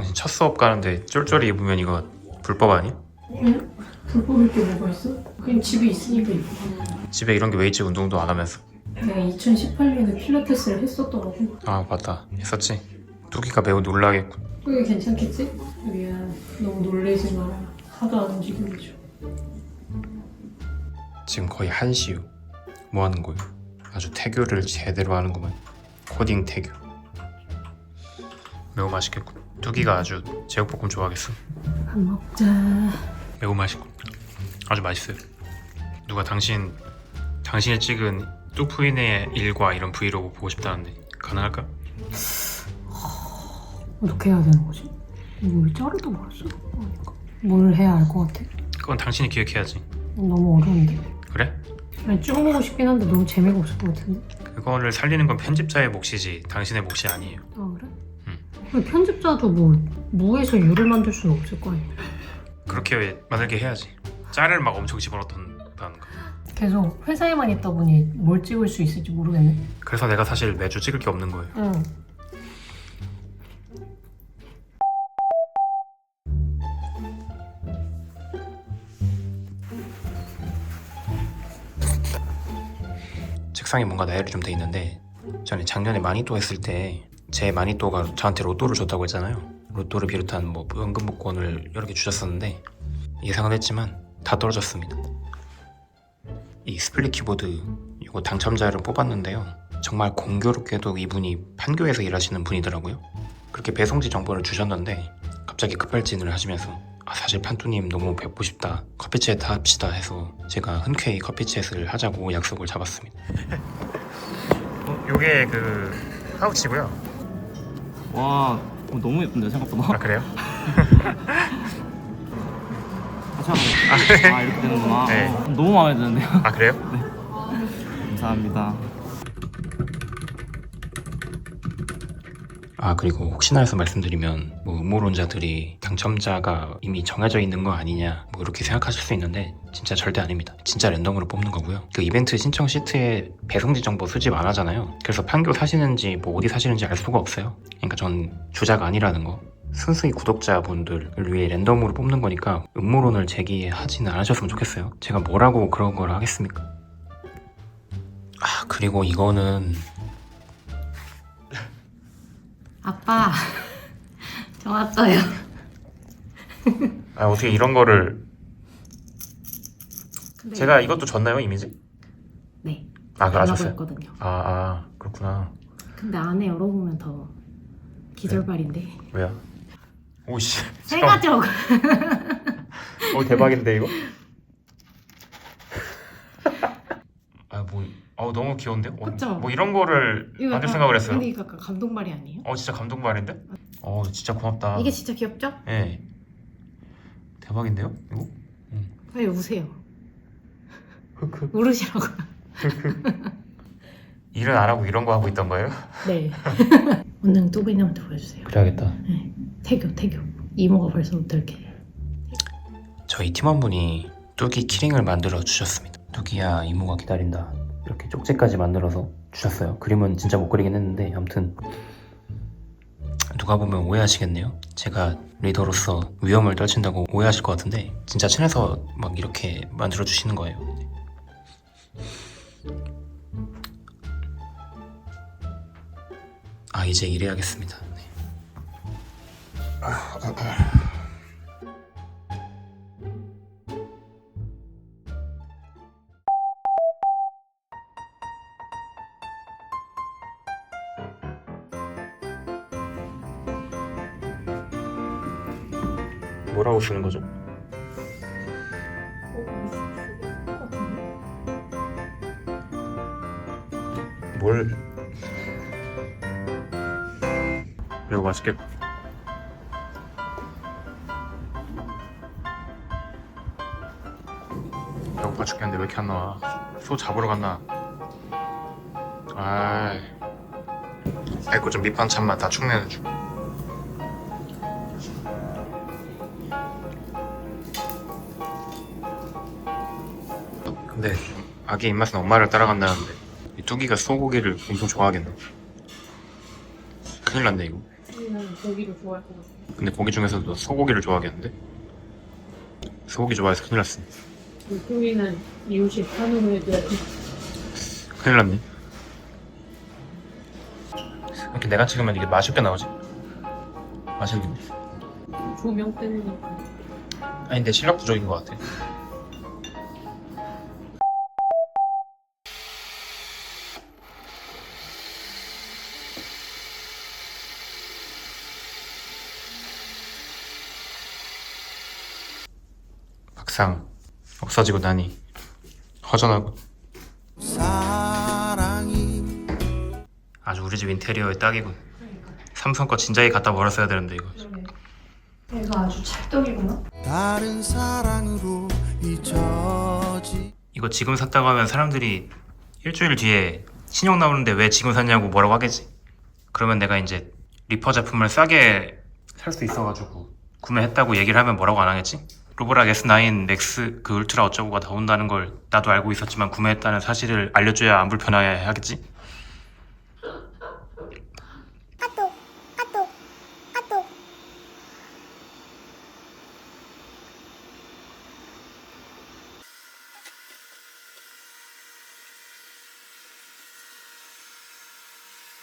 당신 첫 수업 가는데 쫄쫄이 입으면 이거 불법 아니? 응? 불법일 게 뭐가 있어? 그냥 집에 있으니까 입고 집에 이런 게 왜 있지 운동도 안 하면서? 내가 2018년에 필라테스를 했었더라고. 아 맞다. 했었지. 뚜기가 매우 놀라겠군. 그게 괜찮겠지? 미안. 너무 놀래지 마라 하도 안 움직여줘. 지금 거의 한시요 뭐 하는 거요? 아주 태교를 제대로 하는구만. 코딩 태교. 매우 맛있겠군 뚜기가 아주 제육볶음 좋아하겠어 밥 먹자 매우 맛있고 아주 맛있어요. 누가 당신 당신이 찍은 뚜푸인의 일과 이런 브이로그 보고 싶다는데 가능할까? 어떻게 해야 되는 거지? 이거 왜 자르다 말았어? 그러니까. 뭘 해야 알 것 같아? 그건 당신이 기획해야지. 너무 어려운데 그래? 그냥 쭉 보고 싶긴 한데 너무 재미가 없을 것 같은데 그거를 살리는 건 편집자의 몫이지 당신의 몫이 아니에요. 아 편집자도 뭐 무에서 유를 만들 수는 없을 거 아니야 그렇게 만들게 해야지. 짤을 막 엄청 집어넣던다는 거. 계속 회사에만 있다 보니 뭘 찍을 수 있을지 모르겠네 그래서 내가 사실 매주 찍을 게 없는 거예요. 응 책상에 뭔가 나열이 좀 돼 있는데 전에 작년에 마니또 했을 때 제 마니또가 저한테 로또를 줬다고 했잖아요. 로또를 비롯한 뭐 연금복권을 여러 개 주셨었는데 예상은 했지만 다 떨어졌습니다. 이 스플릿 키보드 이거 당첨자를 뽑았는데요. 정말 공교롭게도 이분이 판교에서 일하시는 분이더라고요. 그렇게 배송지 정보를 주셨는데 갑자기 급발진을 하시면서 아, 사실 판투님 너무 뵙고 싶다 커피챗 합시다 해서 제가 흔쾌히 커피챗을 하자고 약속을 잡았습니다. 어, 요게 그 파우치고요. 와 어, 너무 예쁜데 생각보다. 아 그래요? 같이 하고. 아 이렇게 되는구나. 네. 어, 너무 마음에 드는데요? 아 그래요? 감사합니다 아 그리고 혹시나 해서 말씀드리면 뭐 음모론자들이 당첨자가 이미 정해져 있는 거 아니냐 뭐 이렇게 생각하실 수 있는데 진짜 절대 아닙니다. 진짜 랜덤으로 뽑는 거고요. 그 이벤트 신청 시트에 배송지 정보 수집 안 하잖아요. 그래서 판교 사시는지 뭐 어디 사시는지 알 수가 없어요. 그러니까 전 주자가 아니라는 거. 순수히 구독자분들을 위해 랜덤으로 뽑는 거니까 음모론을 제기하지는 않으셨으면 좋겠어요. 제가 뭐라고 그런 걸 하겠습니까? 아 그리고 이거는 아빠 저 왔어요 아 어떻게 이런 거를 근데 제가 이것도 줬나요 이미지? 네 아, 그거 달라고 아셨어요? 했거든요 아, 아, 그렇구나. 근데 안에 열어보면 더 기절발인데 왜요? 오씨. 새가족 오, 대박인데, 이거? 아, 뭐, 어, 너무 귀여운데? 어, 그쵸? 뭐 이런 거를 만들 생각을 했어요. 근데 이거 약간 감동 말이 아니에요? 어, 진짜 감동 말인데? 어, 진짜 고맙다. 이게 진짜 귀엽죠? 예. 대박인데요? 이거? 왜 우세요? 흑흑. 울으시라고 일은 안 하고 이런 거 하고 있던 거예요? 네 오늘 뚜비님한테 보여주세요 그래야겠다. 네. 태교 태교 이모가 벌써부터 이렇게 저희 팀원분이 뚜기 키링을 만들어 주셨습니다. 뚜기야 이모가 기다린다. 이렇게 쪽지까지 만들어서 주셨어요. 그림은 진짜 못 그리긴 했는데 아무튼 누가 보면 오해하시겠네요. 제가 리더로서 위험을 떨친다고 오해하실 것 같은데 진짜 친해서 막 이렇게 만들어 주시는 거예요. 아 이제 일해야겠습니다. 네. 뭐라고 쓰는 거죠? 뭘? 이거 맛있겠다 배고파 죽겠는데 왜 이렇게 안 나와? 소 잡으러 갔나? 아이. 아이고 좀 밑반찬만 다 축내는 중 근데 아기 입맛은 엄마를 따라간다는데 이 뚜기가 소고기를 엄청 좋아하겠네 큰일 났네 이거 고기를 좋아할 것 같아. 근데 고기 중에서도 소고기를 좋아하겠는데? 소고기 좋아해서 큰일 났어. 물고기는 이웃이 한우로 해줘야지. 큰일 났네. 이렇게 내가 찍으면 이게 맛있게 나오지? 맛있는데? 조명 때문이니까. 아니 근데 실력 부족인 것 같아. 막상 없어지고 나니 허전하고 사랑이 아주 우리 집 인테리어의 딱이군. 삼성 거 진작에 갖다 버렸어야 되는데 이거. 얘가 아주 찰떡이구나. 다른 사랑으로 잊혀지 이거 지금 샀다고 하면 사람들이 일주일 뒤에 신형 나오는데 왜 지금 샀냐고 뭐라고 하겠지. 그러면 내가 이제 리퍼 제품을 싸게 살 수 있어가지고 구매했다고 얘기를 하면 뭐라고 안 하겠지? 로보락 S9 맥스 그 울트라 어쩌고가 나온다는 걸 나도 알고 있었지만 구매했다는 사실을 알려줘야 안 불편해 하겠지?